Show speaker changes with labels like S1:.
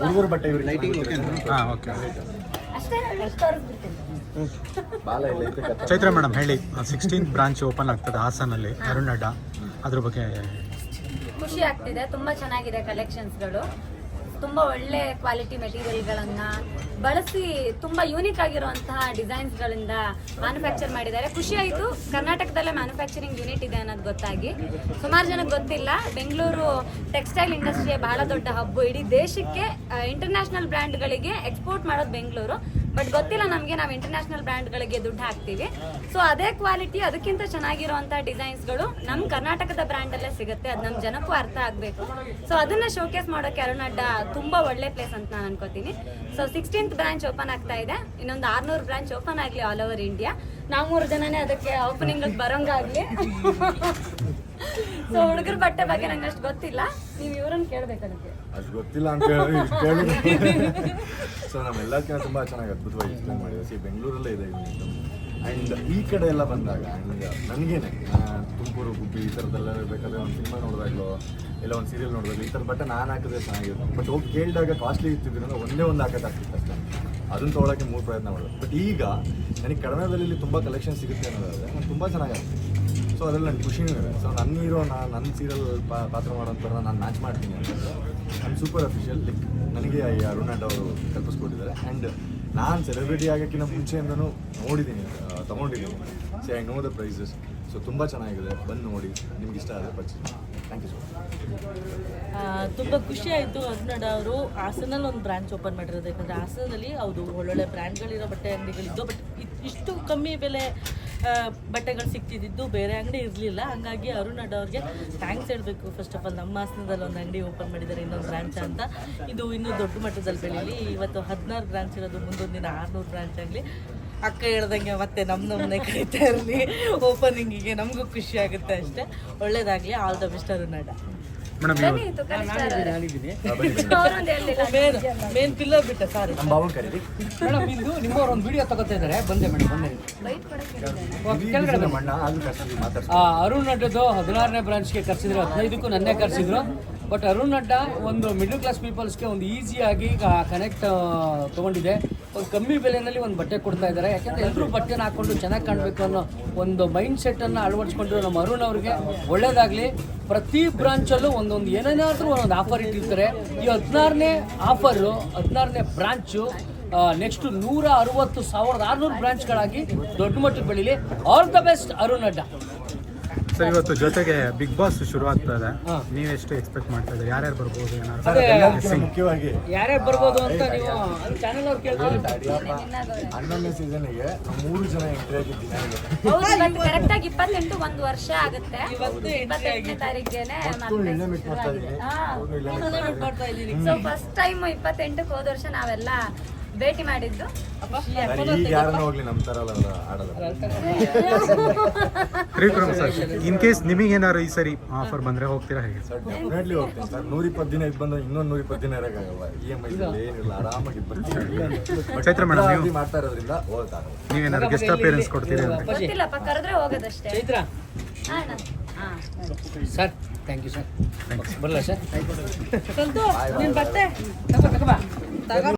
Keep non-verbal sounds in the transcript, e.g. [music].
S1: ಹುಡುಗರು ಬಟ್ಟೆ ಇವ್ರಿಗೆ. ಲೈಟಿಂಗ್
S2: ಹಾಂ ಓಕೆ. ಚೈತ್ರ ಮೇಡಮ್ ಹೇಳಿ. ಸಿಕ್ಸ್ಟೀನ್ ಬ್ರಾಂಚ್ ಓಪನ್ ಆಗ್ತದೆ ಹಾಸನಲ್ಲಿ ಅರುಣ್ ಅಡ್ಡ ಅದ್ರ ಬಗ್ಗೆ
S3: ಖುಷಿ ಆಗ್ತಿದೆ. ತುಂಬಾ ಚೆನ್ನಾಗಿದೆ ಕಲೆಕ್ಷನ್ಸ್ಗಳು ತುಂಬಾ ಒಳ್ಳೆ ಕ್ವಾಲಿಟಿ ಮೆಟೀರಿಯಲ್ಗಳನ್ನ ಬಳಸಿ ತುಂಬಾ ಯೂನಿಕ್ ಆಗಿರುವಂತಹ ಡಿಸೈನ್ಸ್ ಗಳಿಂದ ಮ್ಯಾನುಫ್ಯಾಕ್ಚರ್ ಮಾಡಿದ್ದಾರೆ. ಖುಷಿ ಆಯಿತು. ಕರ್ನಾಟಕದಲ್ಲೇ ಮ್ಯಾನುಫ್ಯಾಕ್ಚರಿಂಗ್ ಯೂನಿಟ್ ಇದೆ ಅನ್ನೋದು ಗೊತ್ತಾಗಿ. ಸುಮಾರು ಜನಕ್ಕೆ ಗೊತ್ತಿಲ್ಲ. ಬೆಂಗಳೂರು ಟೆಕ್ಸ್ಟೈಲ್ ಇಂಡಸ್ಟ್ರಿಯ ಬಹಳ ದೊಡ್ಡ ಹಬ್ಬು. ಇಡೀ ದೇಶಕ್ಕೆ ಇಂಟರ್ನ್ಯಾಷನಲ್ ಬ್ರ್ಯಾಂಡ್ಗಳಿಗೆ ಎಕ್ಸ್ಪೋರ್ಟ್ ಮಾಡೋದು ಬೆಂಗಳೂರು. ಬಟ್ ಗೊತ್ತಿಲ್ಲ ನಮಗೆ ನಾವು ಇಂಟರ್ನ್ಯಾಷನಲ್ ಬ್ರ್ಯಾಂಡ್ಗಳಿಗೆ ದುಡ್ಡು ಹಾಕ್ತೀವಿ. ಸೊ ಅದೇ ಕ್ವಾಲಿಟಿ ಅದಕ್ಕಿಂತ ಚೆನ್ನಾಗಿರುವಂಥ ಡಿಸೈನ್ಸ್ಗಳು ನಮ್ಮ ಕರ್ನಾಟಕದ ಬ್ರ್ಯಾಂಡಲ್ಲೇ ಸಿಗುತ್ತೆ. ಅದು ನಮ್ಮ ಜನಕ್ಕೂ ಅರ್ಥ ಆಗಬೇಕು. ಸೊ ಅದನ್ನ ಶೋಕೇಸ್ ಮಾಡೋಕೆ ಅರುಣಡ್ಡ ತುಂಬಾ ಒಳ್ಳೆ ಪ್ಲೇಸ್ ಅಂತ ನಾನು ಅನ್ಕೋತೀನಿ. ಸೊ ಸಿಕ್ಸ್ಟೀನ್ತ್ ಬ್ರಾಂಚ್ ಓಪನ್ ಆಗ್ತಾ ಇದೆ. ಇನ್ನೊಂದು ಆರ್ನೂರು ಬ್ರಾಂಚ್ ಓಪನ್ ಆಗಲಿ ಆಲ್ ಓವರ್ ಇಂಡಿಯಾ ನಾವು ಮೂರು ಜನನೇ ಅದಕ್ಕೆ ಓಪನಿಂಗ್ ಬರೋಂಗಾಗ್ಲಿ. [laughs] ಸೊ ಹುಡುಗರ ಬಟ್ಟೆ ಬಗ್ಗೆ ನಂಗೆ ಅಷ್ಟು ಗೊತ್ತಿಲ್ಲ. ನೀವು ಇವ್ರನ್ನ ಕೇಳ್ಬೇಕು ಅದಕ್ಕೆ.
S1: ಅಷ್ಟು ಗೊತ್ತಿಲ್ಲ ಅಂತ ಹೇಳಿ ಸೊ ನಮ್ಮೆಲ್ಲಕ್ಕಿಂತ ತುಂಬ ಚೆನ್ನಾಗಿ ಅದ್ಭುತವಾಗಿ ಎಕ್ಸ್ಪ್ಲೇನ್ ಮಾಡಿದೆ ಸಿ ಬೆಂಗಳೂರಲ್ಲೇ ಇದೆ ಆ್ಯಂಡ್ ಈ ಕಡೆ ಎಲ್ಲ ಬಂದಾಗ ಆ್ಯಂಡ್ ನನಗೇನೆ ತುಮಕೂರು ಗುಬ್ಬಿ ಈ ಥರದ್ದೆಲ್ಲ ಬೇಕಾದ್ರೆ ಒಂದು ಸಿನಿಮಾ ನೋಡಿದಾಗಲೋ, ಇಲ್ಲ ಒಂದು ಸೀರಿಯಲ್ ನೋಡಿದಾಗ ಈ ಥರ ಬಟ್ಟೆ ನಾನು ಹಾಕಿದ್ರೆ ಚೆನ್ನಾಗಿರುತ್ತೆ. ಬಟ್ ಹೋಗಿ ಕೇಳಿದಾಗ ಕಾಸ್ಟ್ಲಿ ಇರ್ತಿದ್ರಿಂದ ಒಂದೇ ಒಂದು ಹಾಕೋದಾಗ್ತಿತ್ತು ಅಷ್ಟೇ. ಅದನ್ನ ತೊಗೊಳಕ್ಕೆ ಮೂರು ಪ್ರಯತ್ನ ಮಾಡೋದು ಬಟ್ ಈಗ, ನನಗೆ ಕಡಿಮೆದಲ್ಲಿ ತುಂಬ ಕಲೆಕ್ಷನ್ ಸಿಗುತ್ತೆ ಅನ್ನೋದಾದರೆ ನಾನು ತುಂಬ ಚೆನ್ನಾಗಾಗ್ತದೆ ಸೊ ಅದ್ರಲ್ಲಿ ನನಗೆ ಖುಷಿನೂ ಇದೆ. ಸೊ ನನ್ನ ಹೀರೋ ನಾನು ನನ್ನ ಸೀರಿಯಲ್ ಪಾತ್ರ ಮಾಡೋಂಥವ್ರನ್ನ ನಾನು ಮ್ಯಾಚ್ ಮಾಡ್ತೀನಿ ಅಂತ. ನಾನು ಸೂಪರ್ ಅಫಿಷಿಯಲ್ ಲೈಕ್ ನನಗೆ ಈ ಅರುಣಾಟ್ ಅವರು ಕಲ್ಪಿಸ್ಕೊಟ್ಟಿದ್ದಾರೆ ಆ್ಯಂಡ್ ನಾನು ಸೆಲೆಬ್ರಿಟಿ ಆಗೋಕ್ಕಿಂತ ಮುಂಚೆಯಿಂದನೂ ನೋಡಿದ್ದೀನಿ ತೊಗೊಂಡಿದ್ದೀನಿ so I know the prices so ತುಂಬ ಚೆನ್ನಾಗಿದೆ. ಬಂದು ನೋಡಿ. ನಿಮ್ಗೆ ಇಷ್ಟ ಆದರೆ purchase thank you so much
S4: ತುಂಬ ಖುಷಿ ಆಯಿತು ಅರ್ನಡ್ ಅವರು. ಹಾಸನಲ್ಲಿ ಒಂದು ಬ್ರ್ಯಾಂಚ್ ಓಪನ್ ಮಾಡಿರೋದು. ಯಾಕಂದರೆ ಹಾಸನದಲ್ಲಿ ಹೌದು, ಒಳ್ಳೊಳ್ಳೆ ಬ್ರ್ಯಾಂಡ್ಗಳಿರೋ ಬಟ್ಟೆ ಅಂಗಡಿಗಳಿದ್ದು ಬಟ್ ಇಷ್ಟು ಕಮ್ಮಿ ಬೆಲೆ ಬಟ್ಟೆಗಳು ಸಿಗ್ತಿದ್ದು ಬೇರೆ ಅಂಗಡಿ ಇರಲಿಲ್ಲ. ಹಂಗಾಗಿ ಅರುಣ್ ಅಡ್ಡ ಅವ್ರಿಗೆ ಥ್ಯಾಂಕ್ಸ್ ಹೇಳಬೇಕು. ಫಸ್ಟ್ ಆಫ್ ಆಲ್ ನಮ್ಮ ಹಾಸನದಲ್ಲಿ ಒಂದು ಅಂಗಡಿ ಓಪನ್ ಮಾಡಿದ್ದಾರೆ, ಇನ್ನೊಂದು ಬ್ರಾಂಚ್ ಅಂತ. ಇದು ಇನ್ನೂ ದೊಡ್ಡ ಮಟ್ಟದಲ್ಲಿ ಬೆಳೀಲಿ. ಇವತ್ತು ಹದಿನಾರು ಬ್ರಾಂಚ್ ಇರೋದು ಮುಂದೊಂದು ದಿನ ಆರುನೂರು ಬ್ರಾಂಚ್ ಆಗಲಿ. ಅಕ್ಕ ಹೇಳ್ದಂಗೆ ಮತ್ತೆ ನಮ್ಮ ನಮ್ಮನೆ ಕರೀತಾ ಇರಲಿ. ಓಪನಿಂಗಿಗೆ ನಮಗೂ ಖುಷಿ ಆಗುತ್ತೆ ಅಷ್ಟೇ. ಒಳ್ಳೇದಾಗಲಿ. ಆಲ್ ದ ಬೆಸ್ಟ್ ಅರುಣ್ ಅಡ್ಡ.
S2: ಮೇಡಮ್
S4: ಮೇನ್ ಮೇನ್ ಪಿಲ್ಲರ್ ಬಿಟ್ಟ ಸಾರಿ
S1: ನಮ್ಮ ಬಾಬು ಕರೀರಿ.
S5: ಮೇಡಮ್ ಇಂದು ನಿಮ್ಮವ್ರು ಒಂದು ವಿಡಿಯೋ ತಗೋತಾ ಇದ್ದಾರೆ. ಬಂದೆ ಮೇಡಮ್ ಬಂದೆ. ಕೆಳಗಡೆ.
S1: ಅದು ಮಾತಾಡ್ಸಿ.
S5: ಅರುಣ್ ಅಡ್ಡದು ಹದಿನಾರನೇ ಬ್ರಾಂಚ್ಗೆ ಕರ್ಸಿದ್ರು ಹದಿನೈದಕ್ಕೂ ನನ್ನೇ ಕರ್ಸಿದ್ರು. ಬಟ್ ಅರುಣ್ ಅಡ್ಡ ಒಂದು ಮಿಡಲ್ ಕ್ಲಾಸ್ ಪೀಪಲ್ಸ್ಗೆ ಒಂದು ಈಸಿಯಾಗಿ ಕನೆಕ್ಟ್ ತೊಗೊಂಡಿದೆ. ಒಂದು ಕಮ್ಮಿ ಬೆಲೆಯಲ್ಲಿ ಒಂದು ಬಟ್ಟೆ ಕೊಡ್ತಾ ಇದ್ದಾರೆ. ಯಾಕಂದ್ರೆ ಎಲ್ಲರೂ ಬಟ್ಟೆನ ಹಾಕೊಂಡು ಚೆನ್ನಾಗಿ ಕಾಣಬೇಕು ಅನ್ನೋ ಒಂದು ಮೈಂಡ್ ಸೆಟ್ಟನ್ನು ಅಳವಡಿಸ್ಕೊಂಡಿರೋ ನಮ್ಮ ಅರುಣ್ ಅವ್ರಿಗೆ ಒಳ್ಳೇದಾಗಲಿ. ಪ್ರತಿ ಬ್ರಾಂಚಲ್ಲೂ ಒಂದೊಂದು ಏನೇನಾದ್ರೂ ಒಂದೊಂದು ಆಫರ್ ಇಟ್ಟಿರ್ತಾರೆ. ಈ ಹದಿನಾರನೇ ಆಫರು ಹದಿನಾರನೇ ಬ್ರಾಂಚು ನೆಕ್ಸ್ಟ್ ನೂರ ಅರವತ್ತು ಸಾವಿರದ ಆರುನೂರು ಬ್ರಾಂಚ್ಗಳಾಗಿ ದೊಡ್ಡ ಮಟ್ಟಕ್ಕೆ ಬೆಳೀಲಿ. ಆಲ್ ದ ಬೆಸ್ಟ್ ಅರುಣ್ ಅಡ್ಡ.
S2: ಸರ್ ಇವತ್ತು ಜೊತೆಗೆ ಬಿಗ್ ಬಾಸ್ ಶುರು
S5: ಆಗ್ತದೆ.
S2: ನೀವೆಷ್ಟು ಎಕ್ಸ್ಪೆಕ್ಟ್ ಮಾಡ್ತಾ ಇದ್ದೀರಿ? ಯಾರ್ಯಾರು ಬರ್ಬೋದು ಏನಾದ್ರು?
S1: ಮುಖ್ಯವಾಗಿ
S5: ಯಾರ್ಯಾರು ಬರ್ಬೋದು ಅಂತ ನೀವು ಚಾನೆಲ್ ಅವ್ರು ಕೇಳ್ತಾರೆ.
S1: ಹನ್ನೊಂದನೇ ಸೀಸನ್ಗೆ ಮೂರು ಜನ ಎಂಟ್ರಿ ಆಗಿದ್ದೀನಿ
S3: ಕರೆಕ್ಟ್ ಆಗಿ ಇಪ್ಪತ್ತೆಂಟು ಒಂದು ವರ್ಷ ಆಗುತ್ತೆ.
S4: ಇವತ್ತು
S3: ಇಪ್ಪತ್ತೆಂಟನೇ ತಾರೀಕಿಗೆನೆ ಸೊ ಫಸ್ಟ್ ಟೈಮ್ ಇಪ್ಪತ್ತೆಂಟಕ್ಕೆ ಹೋದ ವರ್ಷ ನಾವೆಲ್ಲ ಭೇಟಿ ಮಾಡಿದ್ದು.
S1: ಸರ್, ಈಗ ಯಾರನ್ನ ಹೋಗ್ಲಿ ನಮ್ಮ ತರ ಅಲ್ಲ ಅವ್ರು
S2: ತ್ರಿವಿಕ್ರಮ್ ಸರ್ ಇನ್ ಕೇಸ್ ನಿಮಗೇನಾದ್ರು ಈ ಸರಿ ಆಫರ್ ಬಂದ್ರೆ ಹೋಗ್ತೀರಾ ಹೇಗೆ?
S1: ಸರ್ ಡೆಫಿನೆಟ್ಲಿ ಹೋಗ್ತೀನಿ ಸರ್. ನೂರ ಇಪ್ಪತ್ತು ದಿನ ಇದು ಬಂದು ಇನ್ನೊಂದು ನೂರ ಇಪ್ಪತ್ತು ದಿನ ಇರೋಕ್ಕಾಗಲ್ಲ ಇ ಎಂ ಐ ಏನಿಲ್ಲ ಆರಾಮಾಗಿ ಬರ್ತೀನಿ. [laughs]
S2: ಚೈತ್ರ ಮೇಡಮ್ ನೀವು?
S1: ಮಾಡ್ತಾ ಇರೋದ್ರಿಂದ ಹೋಗ್ತಾರೆ
S2: ನೀವೇನಾದ್ರು ಗೆಸ್ಟ್ ಅಪಿಯರೆನ್ಸ್ ಕೊಡ್ತೀರಿ ಅಂತ?
S3: ಗೊತ್ತಿಲ್ಲಪ್ಪ ಕರೆದ್ರೆ ಹೋಗೋದಷ್ಟೇ.
S5: Chaitra? Sir. Thank you sir ಬರಲ್ಲ ಸರ್
S4: ಸಂತು ನಿನ್ ಬಟ್ಟೆ
S5: ತಗೋ ತಗೋ ಬಾ.